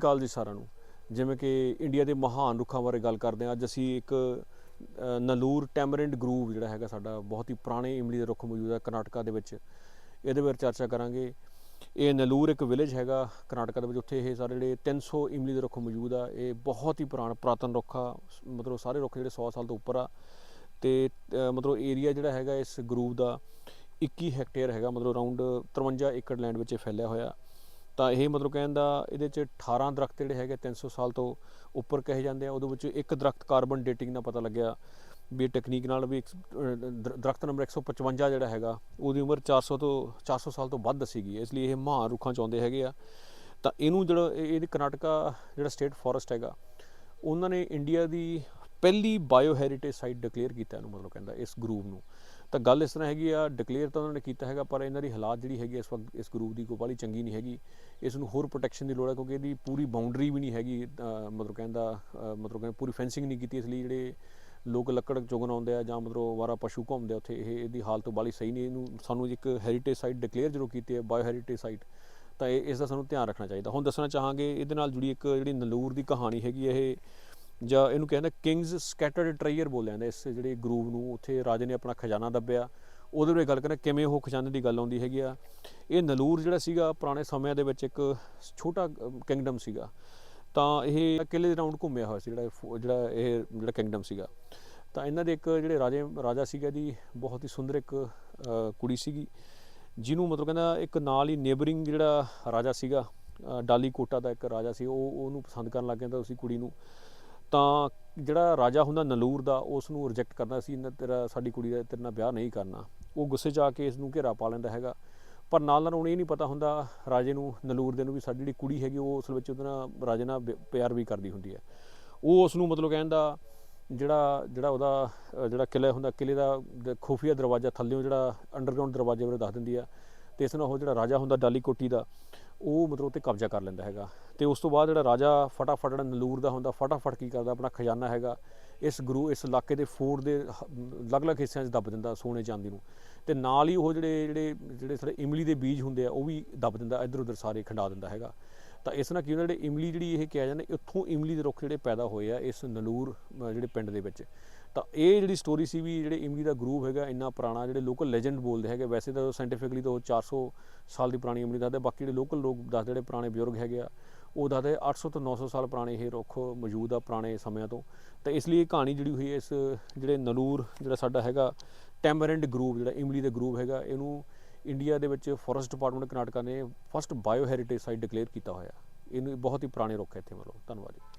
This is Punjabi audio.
ਕਾਲ ਜੀ ਸਾਰਿਆਂ ਨੂੰ। ਜਿਵੇਂ ਕਿ ਇੰਡੀਆ ਦੇ ਮਹਾਨ ਰੁੱਖਾਂ ਬਾਰੇ ਗੱਲ ਕਰਦੇ ਹਾਂ। ਅੱਜ ਅਸੀਂ ਇੱਕ ਨਲੂਰ ਟੈਮਰਿੰਡ ਗਰੂਵ ਜਿਹੜਾ ਹੈਗਾ ਸਾਡਾ, ਬਹੁਤ ਹੀ ਪੁਰਾਣੇ ਇਮਲੀ ਦੇ ਰੁੱਖ ਮੌਜੂਦ ਹੈ ਕਰਨਾਟਕਾ ਦੇ ਵਿੱਚ। ਇਹਦੇ ਬਾਰੇ ਚਰਚਾ ਕਰਾਂਗੇ। ਇਹ ਨਲੂਰ ਇੱਕ ਵਿਲੇਜ ਹੈਗਾ ਕਰਨਾਟਕਾ ਦੇ ਵਿੱਚ। ਉੱਥੇ ਇਹ ਸਾਰੇ ਜਿਹੜੇ 300 ਇਮਲੀ ਦੇ ਰੁੱਖ ਮੌਜੂਦ ਆ। ਇਹ ਬਹੁਤ ਹੀ ਪੁਰਾਣਾ, ਪੁਰਾਤਨ ਰੁੱਖ ਆ। ਮਤਲਬ ਸਾਰੇ ਰੁੱਖ ਜਿਹੜੇ 100 ਸਾਲ ਤੋਂ ਉੱਪਰ ਆ। ਤੇ ਮਤਲਬ ਏਰੀਆ ਜਿਹੜਾ ਹੈਗਾ ਇਸ ਗਰੂਵ ਦਾ 21 ਹੈਕਟੇਅਰ ਹੈਗਾ। ਮਤਲਬ ਅਰਾਊਂਡ 53 ਏਕੜ ਲੈਂਡ ਵਿੱਚ ਇਹ ਫੈਲਿਆ ਹੋਇਆ। ਤਾਂ ਇਹ ਮਤਲਬ ਕਹਿਣ ਦਾ ਇਹਦੇ ਚ 18 ਦਰਖਤ ਜਿਹੜੇ ਹੈਗੇ 300 ਸਾਲ ਤੋਂ ਉੱਪਰ ਕਹੇ ਜਾਂਦੇ ਆ, ਉਹਦੇ ਵਿੱਚ ਇੱਕ ਦਰਖਤ ਕਾਰਬਨ ਡੇਟਿੰਗ ਦਾ ਪਤਾ ਲੱਗਿਆ ਵੀ ਟੈਕਨੀਕ ਨਾਲ ਵੀ ਇੱਕ ਸ- ਅਹ, ਦਰ- ਦਰਖਤ ਨੰਬਰ 155 ਜਿਹੜਾ ਹੈਗਾ, ਉਹਦੀ ਉਮਰ 400 ਤੋਂ 400 ਸਾਲ ਤੋਂ ਵੱਧ ਦੱਸੀ ਗਈ ਹੈ ਇਸ ਲਈ ਇਹ ਮਹਾਨ ਰੁੱਖਾਂ ਚ ਆਉਂਦੇ ਹੈਗੇ ਆ। ਤਾਂ ਇਹਨੂੰ ਜਿਹੜਾ ਇਹ- ਇਹਦੀ ਕਰਨਾਟਕਾ ਜਿਹੜਾ ਸਟੇਟ ਫੋਰੈਸਟ ਹੈਗਾ, ਉਹਨਾਂ ਨੇ ਇੰਡੀਆ ਦੀ ਪਹਿਲੀ ਬਾਇਓ ਹੈਰੀਟੇਜ ਸਾਈਟ ਡਿਕਲੇਅਰ ਕੀਤਾ ਇਹਨੂੰ ਮਤਲਬ ਕਹਿੰਦਾ, ਇਸ ਗਰੂਪ ਨੂੰ। ਤਾਂ ਗੱਲ ਇਸ ਤਰ੍ਹਾਂ ਹੈਗੀ ਆ ਡਿਕਲੇਅਰ ਤਾਂ ਉਹਨਾਂ ਨੇ ਕੀਤਾ ਹੈਗਾ, ਪਰ ਇਹਨਾਂ ਦੀ ਹਾਲਾਤ ਜਿਹੜੀ ਹੈਗੀ ਇਸ ਵਕਤ ਇਸ ਗਰੂਪ ਦੀ ਕੋਈ ਬਾਹਲੀ ਚੰਗੀ ਨਹੀਂ ਹੈਗੀ। ਇਸ ਨੂੰ ਹੋਰ ਪ੍ਰੋਟੈਕਸ਼ਨ ਦੀ ਲੋੜ ਹੈ, ਕਿਉਂਕਿ ਇਹਦੀ ਪੂਰੀ ਬਾਉਂਡਰੀ ਵੀ ਨਹੀਂ ਹੈਗੀ ਮਤਲਬ ਕਹਿੰਦਾ ਮਤਲਬ ਕਹਿੰਦਾ ਪੂਰੀ ਫੈਂਸਿੰਗ ਨਹੀਂ ਕੀਤੀ ਇਸ ਲਈ ਜਿਹੜੇ ਲੋਕ ਲੱਕੜ ਚੁਗਣ ਆਉਂਦੇ ਆ ਜਾਂ ਮਤਲਬ ਵਾਰਾ ਪਸ਼ੂ ਘੁੰਮਦੇ ਆ ਉੱਥੇ, ਇਹ ਇਹਦੀ ਹਾਲਤ ਬਾਲੀ ਸਹੀ ਨਹੀਂ, ਇਹਨੂੰ ਸਾਨੂੰ ਇੱਕ ਹੈਰੀਟੇਜ ਸਾਈਟ ਡਿਕਲੇਅਰ ਜਦੋਂ ਕੀਤੀ ਹੈ ਬਾਇਓ ਹੈਰੀਟੇਜ ਸਾਈਟ ਤਾਂ ਇਹ ਇਸ ਦਾ ਸਾਨੂੰ ਧਿਆਨ ਰੱਖਣਾ ਚਾਹੀਦਾ। ਹੁਣ ਦੱਸਣਾ ਚਾਹਾਂਗੇ, ਇਹਦੇ ਨਾਲ ਜੁੜੀ ਇੱਕ ਜਿਹੜੀ ਨਲੂਰ ਦੀ ਕਹਾਣੀ ਹੈਗੀ ਇਹ ਜਾਂ ਇਹਨੂੰ ਕਹਿੰਦੇ ਕਿੰਗਸ ਸਕੈਟਰਡ ਟ੍ਰੇਅਰ ਬੋਲਿਆ ਜਾਂਦਾ ਇਸ ਜਿਹੜੇ ਗਰੂਪ ਨੂੰ ਉੱਥੇ ਰਾਜੇ ਨੇ ਆਪਣਾ ਖਜ਼ਾਨਾ ਦੱਬਿਆ। ਉਹਦੇ ਬਾਰੇ ਗੱਲ ਕਰਾਂ ਕਿਵੇਂ ਉਹ ਖਜ਼ਾਨੇ ਦੀ ਗੱਲ ਆਉਂਦੀ ਹੈਗੀ ਆ। ਇਹ ਨਲੂਰ ਜਿਹੜਾ ਸੀਗਾ ਪੁਰਾਣੇ ਸਮਿਆਂ ਦੇ ਵਿੱਚ ਇੱਕ ਛੋਟਾ ਕਿੰਗਡਮ ਸੀਗਾ। ਤਾਂ ਇਹ ਕਿਲੇ ਦੇ ਰਾਉਂਡ ਘੁੰਮਿਆ ਹੋਇਆ ਸੀ ਜਿਹੜਾ ਜਿਹੜਾ ਇਹ ਜਿਹੜਾ ਕਿੰਗਡਮ ਸੀਗਾ। ਤਾਂ ਇਹਨਾਂ ਦੇ ਇੱਕ ਜਿਹੜੇ ਰਾਜੇ ਰਾਜਾ ਸੀਗਾ ਦੀ ਬਹੁਤ ਹੀ ਸੁੰਦਰ ਇੱਕ ਕੁੜੀ ਸੀਗੀ ਜਿਹਨੂੰ ਮਤਲਬ ਕਹਿੰਦਾ ਇੱਕ ਨਾਲ ਹੀ ਨੇਬਰਿੰਗ ਜਿਹੜਾ ਰਾਜਾ ਸੀਗਾ ਅ, ਡਾਲੀ ਕੋਟਾ ਦਾ ਇੱਕ ਰਾਜਾ ਸੀ ਉਹ ਉਹਨੂੰ ਪਸੰਦ ਕਰਨ ਲੱਗ ਜਾਂਦਾ ਉਸੇ ਕੁੜੀ ਨੂੰ। ਤਾਂ ਜਿਹੜਾ ਰਾਜਾ ਹੁੰਦਾ ਨਲੂਰ ਦਾ ਉਸ ਨੂੰ ਰਿਜੈਕਟ ਕਰਦਾ ਸੀ ਇਹਨਾਂ ਤੇਰਾ, ਸਾਡੀ ਕੁੜੀ ਦਾ ਤੇਰੇ ਨਾਲ ਵਿਆਹ ਨਹੀਂ ਕਰਨਾ। ਉਹ ਗੁੱਸੇ 'ਚ ਆ ਕੇ ਇਸ ਨੂੰ ਘੇਰਾ ਪਾ ਲੈਂਦਾ ਹੈਗਾ। ਪਰ ਨਾਲ ਨਾਲ ਉਹਨੂੰ ਇਹ ਨਹੀਂ ਪਤਾ ਹੁੰਦਾ, ਰਾਜੇ ਨੂੰ, ਨਲੂਰ ਦੇ ਨੂੰ ਵੀ ਸਾਡੀ ਜਿਹੜੀ ਕੁੜੀ ਹੈਗੀ, ਉਹ ਅਸਲ ਵਿੱਚ ਉਹਦੇ ਨਾਲ, ਰਾਜੇ ਨਾਲ ਬਿ- ਪਿਆਰ ਵੀ ਕਰਦੀ ਹੁੰਦੀ ਹੈ। ਉਹ ਉਸ ਨੂੰ ਮਤਲਬ ਕਹਿੰਦਾ ਜਿਹੜਾ ਜਿਹੜਾ ਉਹਦਾ, ਜਿਹੜਾ ਕਿਲਾ ਹੁੰਦਾ ਕਿਲੇ ਦਾ ਦ- ਖੁਫੀਆ ਦਰਵਾਜ਼ਾ ਥੱਲੇੋਂ ਜਿਹੜਾ ਅੰਡਰਗਰਾਉਂਡ ਦਰਵਾਜ਼ੇ ਬਾਰੇ ਦੱਸ ਦਿੰਦੀ ਆ। ਤੇ ਇਸ ਨਾਲ ਉਹ ਜਿਹੜਾ ਰਾਜਾ ਹੁੰਦਾ ਡਾਲੀ ਕੋਟੀ ਦਾ ਉਹ ਮਤਲਬ ਉੱਤੇ ਕਬਜ਼ਾ ਕਰ ਲੈਂਦਾ ਹੈਗਾ। ਤੇ ਉਸ ਤੋਂ ਬਾਅਦ ਜਿਹੜਾ ਰਾਜਾ ਫਟਾਫਟ ਜਿਹੜਾ ਨਲੂਰ ਦਾ ਹੁੰਦਾ, ਫਟਾਫਟ ਕੀ ਕਰਦਾ, ਆਪਣਾ ਖਜ਼ਾਨਾ ਹੈਗਾ ਇਸ ਗੁਰੂ, ਇਸ ਇਲਾਕੇ ਦੇ ਫੋਰ ਦੇ ਅਲੱਗ-ਅਲੱਗ ਹਿੱਸਿਆਂ 'ਚ ਦੱਬ ਦਿੰਦਾ ਸੋਨੇ ਚਾਂਦੀ ਨੂੰ। ਤੇ ਨਾਲ ਹੀ ਉਹ ਜਿਹੜੇ ਜਿਹੜੇ ਜਿਹੜੇ ਸਾਡੇ ਇਮਲੀ ਦੇ ਬੀਜ ਹੁੰਦੇ ਆ, ਉਹ ਵੀ ਦੱਬ ਦਿੰਦਾ ਇੱਧਰ ਉੱਧਰ ਸਾਰੇ ਖੰਡਾ ਦਿੰਦਾ ਹੈਗਾ। ਤਾਂ ਇਸ ਨਾਲ ਕੀ ਹੁੰਦਾ, ਜਿਹੜੇ ਇਮਲੀ ਜਿਹੜੀ ਇਹ ਕਿਹਾ ਜਾਂਦਾ ਇੱਥੋਂ ਇਮਲੀ ਦੇ ਰੁੱਖ ਜਿਹੜੇ ਪੈਦਾ ਹੋਏ ਆ ਇਸ ਨਲੂਰ ਜਿਹੜੇ ਪਿੰਡ ਦੇ ਵਿੱਚ। ਤਾਂ ਇਹ ਜਿਹੜੀ ਸਟੋਰੀ ਸੀ ਵੀ ਜਿਹੜੇ ਇਮਲੀ ਦਾ ਗਰੂਪ ਹੈਗਾ, ਇੰਨਾ ਪੁਰਾਣਾ, ਜਿਹੜੇ ਲੋਕਲ ਲੈਜੈਂਡ ਬੋਲਦੇ ਹੈਗੇ, ਵੈਸੇ ਤਾਂ ਸਾਇੰਟੀਫਿਕਲੀ ਤਾਂ ਉਹ 400 ਸਾਲ ਦੀ ਪੁਰਾਣੀ ਇਮਲੀ ਦੱਸਦੇ, ਬਾਕੀ ਜਿਹੜੇ ਲੋਕਲ ਲੋਕ ਦੱਸਦੇ, ਜਿਹੜੇ ਪੁਰਾਣੇ ਬਜ਼ੁਰਗ ਹੈਗੇ ਆ, ਉਹ ਦੱਸਦੇ 800 ਤੋਂ 900 ਸਾਲ ਪੁਰਾਣੇ ਇਹ ਰੁੱਖ ਮੌਜੂਦ ਆ ਪੁਰਾਣੇ ਸਮਿਆਂ ਤੋਂ। ਤਾਂ ਇਸ ਲਈ ਇਹ ਕਹਾਣੀ ਜਿਹੜੀ ਹੋਈ ਇਸ ਜਿਹੜੇ ਨਲੂਰ ਜਿਹੜਾ ਸਾਡਾ ਹੈਗਾ ਟੈਮਰਿੰਡ ਗਰੂਪ ਜਿਹੜਾ ਇਮਲੀ ਦੇ ਗਰੂਪ ਹੈਗਾ, ਇਹਨੂੰ ਇੰਡੀਆ ਦੇ ਵਿੱਚ ਫੋਰੈਸਟ ਡਿਪਾਰਟਮੈਂਟ ਕਰਨਾਟਕਾ ਨੇ first bio heritage site declare ਕੀਤਾ ਹੋਇਆ। ਇਹਨੂੰ ਬਹੁਤ ਹੀ ਪੁਰਾਣੇ ਰੁੱਖ ਇੱਥੇ ਮਤਲਬ ਧੰਨਵਾਦ ਜੀ।